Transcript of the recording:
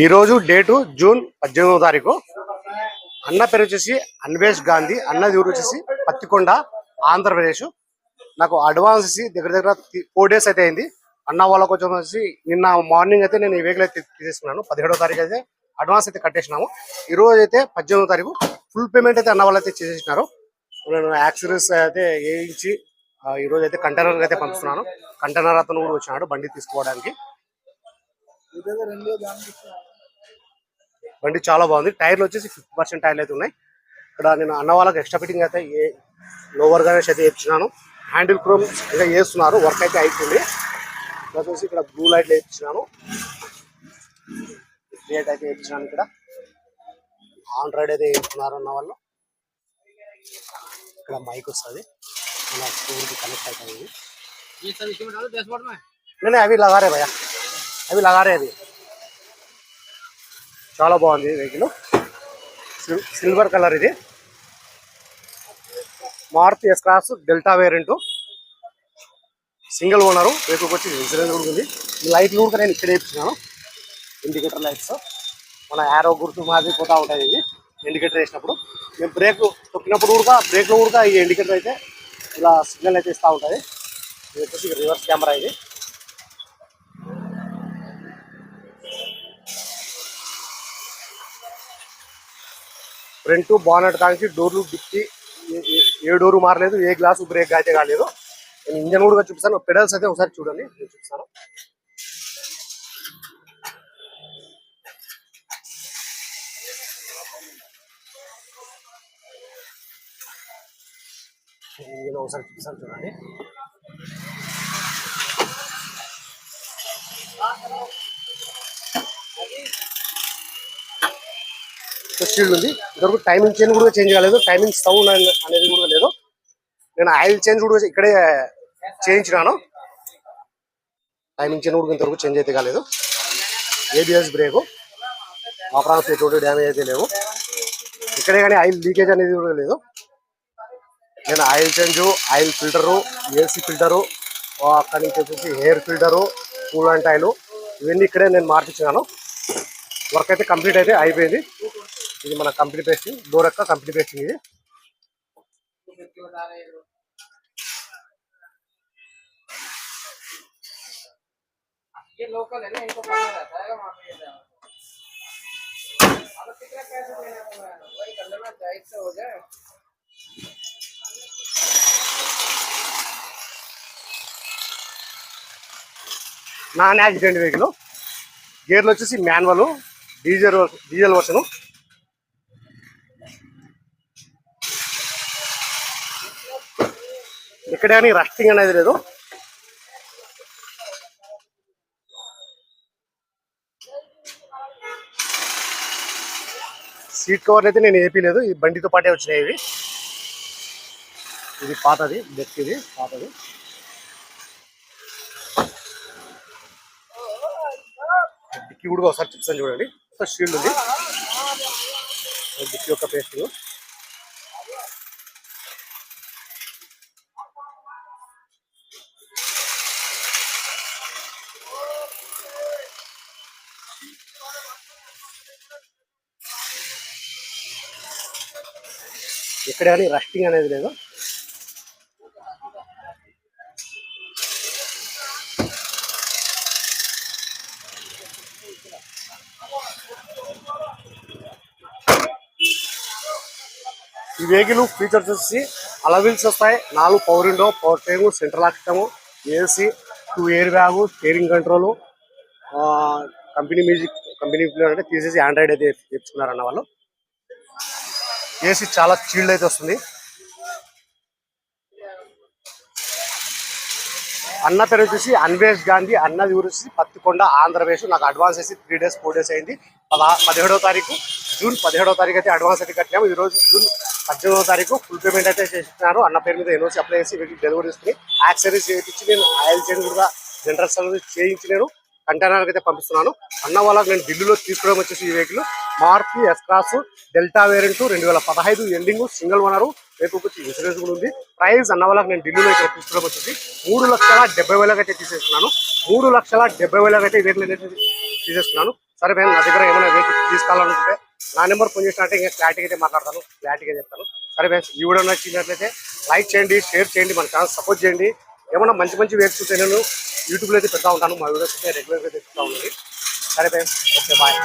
ఈరోజు date June పద్దెనిమిదవ తారీఖు. అన్న పేరు వచ్చేసి అన్వేష్ గాంధీ అన్న ఊరు వచ్చేసి పత్తికొండ ఆంధ్రప్రదేశ్. నాకు అడ్వాన్స్ ఇచ్చి దగ్గర దగ్గర ఫోర్ డేస్ అయితే అయింది. అన్న వాళ్ళకి వచ్చేసి వచ్చి నిన్న మార్నింగ్ అయితే నేను ఈ వెహికల్ అయితే తీసేసుకున్నాను. పదిహేడవ తారీఖు అయితే అడ్వాన్స్ అయితే కట్టేసినాము. ఈ అయితే పద్దెనిమిదవ తారీఖు. ఫుల్ పేమెంట్ అయితే అన్న వాళ్ళు అయితే చేసేసినారు. నేను యాక్సిడెంట్స్ అయితే వేయించి ఈరోజు ఈ రోజు అయితే కంటైనర్ అయితే పంపిస్తున్నాను. కంటైనర్ అతను కూడా వచ్చినాడు బండి తీసుకోవడానికి. బండి చాలా బాగుంది. టైర్లు వచ్చేసి ఫిఫ్టీ పర్సెంట్ టైర్లు అయితే ఉన్నాయి. ఇక్కడ నేను అన్న వాళ్ళకి ఎక్స్ట్రా ఫిట్టింగ్ అయితే ఏ లోవర్ గానే అయితే వేయించినాను హ్యాండిల్ క్రోమ్ ఇంకా వేస్తున్నారు వర్క్ అయితే అయిపోయింది. ఇక్కడ చూసి ఇక్కడ బ్లూ లైట్లు వేయించినాను. రేట్ అయితే వేయించినాను ఇక్కడ. ఆండ్రాయిడ్ అయితే వేయించున్నారు అన్న వాళ్ళు. ఇక్కడ మైక్ వస్తుంది. మన కనెక్ట్ అవుతుంది. అవి లగారే భయా అవి లగారే అది చాలా బాగుంది వెహికల్. సిల్వర్ కలర్ ఇది. Maruti S class delta variant. Single owner వెహికల్కి వచ్చి ఇన్సూరెన్స్ కూడా ఉంది ఈ లైట్లు కూడా నేను ఇక్కడే ఇచ్చినాను ఇండికేటర్ లైట్స్. మన యారో గుర్తు మాది పోతా ఉంటుంది ఇది ఇండికేటర్ వేసినప్పుడు. మేము బ్రేక్ తొక్కినప్పుడు కూడా బ్రేక్లో కూడా ఈ ఇండికేటర్ అయితే ఇలా సిగ్నల్ అయితే ఇస్తూ ఉంటుంది ఇది వచ్చేసి రివర్స్ కెమెరా ఇది. ఫ్రంట్ బానట్ కాంచి డోర్లు డిక్కి ఏ- ఏ డోరు మారలేదు ఏ గ్లాసు బ్రేక్ అయితే కాలేదు. నేను ఇంజన్ కూడా చూపిస్తాను. పెడల్స్ అయితే ఒకసారి చూడండి. నేను చూపిస్తాను. ఇంజన్ ఒకసారి చూపిస్తాను చూడండి. స్టీల్ ఉంది. ఇంతవరకు టైమింగ్ చేంజ్ కూడా చేంజ్ కాలేదు. టైమింగ్ సౌండ్ అనేది కూడా లేదు. నేను ఆయిల్ చేంజ్ కూడా ఇక్కడే చేయించినాను టైమింగ్ చేంజ్ కూడా ఇంతవరకు చేంజ్ అయితే కాలేదు. ఏబిఎస్ బ్రేకు ఆపరాన్స్ ఎటువంటి డ్యామేజ్ అయితే లేవు. ఇక్కడే కానీ ఆయిల్ లీకేజ్ అనేది కూడా లేదు. నేను oil change oil filter AC filter అక్కడి నుంచి వచ్చేసి హెయిర్ ఫిల్టరు అండ్ ఆయిల్ ఇవన్నీ ఇక్కడే నేను మార్పించినాను. వర్క్ అయితే కంప్లీట్ అయితే అయిపోయింది. ఇది మన కంపెనీ పేస్టింగ్ గోరక్క కంపెనీ పేస్టింగ్ ఇది. నాన్ యాక్సిడెంట్ వెహికల్ గేర్లు వచ్చేసి మాన్యువల్ డీజిల్ డీజల్ వర్షను. ఇక్కడ కానీ రస్టింగ్ అనేది లేదు. సీట్ కవర్లు అయితే నేను ఏపీ లేదు ఈ బండితో పాటే వచ్చినాయి ఇవి. ఇది పాతది డెక్ ఇది పాతది. డిక్కీ కూడా ఒకసారి చూపిస్తాను చూడండి. ఒక షీల్డ్ ఉంది. డిక్కీ యొక్క పేస్ట్ ఎక్కడ కానీ రస్టింగ్ అనేది లేదు. ఈ వెహికల్ ఫీచర్స్ వచ్చి అలవిల్స్ వస్తాయి. నాలుగు power window power steering central ఆక్టము AC two air bag steering control company music company అంటే తీసేసి ఆండ్రాయిడ్ అయితే తెచ్చుకున్నారన్న వాళ్ళు. ఏసీ చాలా చీల్డ్ అయితే వస్తుంది. అన్న పేరు వచ్చేసి అన్వేష్ గాంధీ అన్నది ఊరు వచ్చేసి పత్తికొండ ఆంధ్రప్రదేశ్ నాకు అడ్వాన్స్ వేసి త్రీ డేస్ ఫోర్ డేస్ అయింది. పదా పదిహేడవ తారీఖు జూన్ పదిహేడవ తారీఖు అయితే అడ్వాన్స్ అయితే కట్టినాము. ఈ రోజు జూన్ పద్దెనిమిదవ తారీఖు ఫుల్ పేమెంట్ అయితే చేస్తున్నారు అన్న పేరు మీద ఎన్ఓసి అప్లై చేసి వీటికి డెలివరీ ఇస్తుంది యాక్సరీస్ చేయించి నేను ఆయిల్ చేంజ్ కూడా జనరల్ సర్వీస్ చేయించి నేను కంటైనర్ అయితే పంపిస్తున్నాను. అన్న వాళ్ళకి నేను ఢిల్లీలో తీసుకోవడం వచ్చేసి ఈ vehicle Maruti S Cross delta variant రెండు వేల పదహైదు ఎండింగ్ సింగిల్ ఓనరు రేపు వచ్చి ఇన్సూరెన్స్ కూడా ఉంది ప్రైస్ అన్న వాళ్ళకి నేను ఢిల్లీలో ఇక్కడ తీసుకోవడం వచ్చింది మూడు లక్షల డెబ్బై వేలకు అయితే తీసేస్తున్నాను. మూడు లక్షల డెబ్బై వేలకు అయితే ఈ అయితే తీసేస్తున్నాను. సరే మేము నా దగ్గర ఏమైనా వెహికల్ తీసుకోవాలనుకుంటే నా నెంబర్ ఫోన్ చేసినట్టే ఇంకా క్లారిటీగా అయితే మాట్లాడతాను. క్లారిటీగా చెప్తాను. సరే ఫ్రెండ్స్ ఈ వీడియో నచ్చినట్లయితే లైక్ చేయండి షేర్ చేయండి మన ఛానల్ సపోర్ట్ చేయండి. ఏమైనా మంచి మంచి వెహికల్స్ ఉంటే నేను యూట్యూబ్లో అయితే పెడతా ఉంటాను. మా వీడియోస్ అయితే రెగ్యులర్గా అయితే పెడతా సరే ఫ్రెండ్స్ ఓకే బాయ్.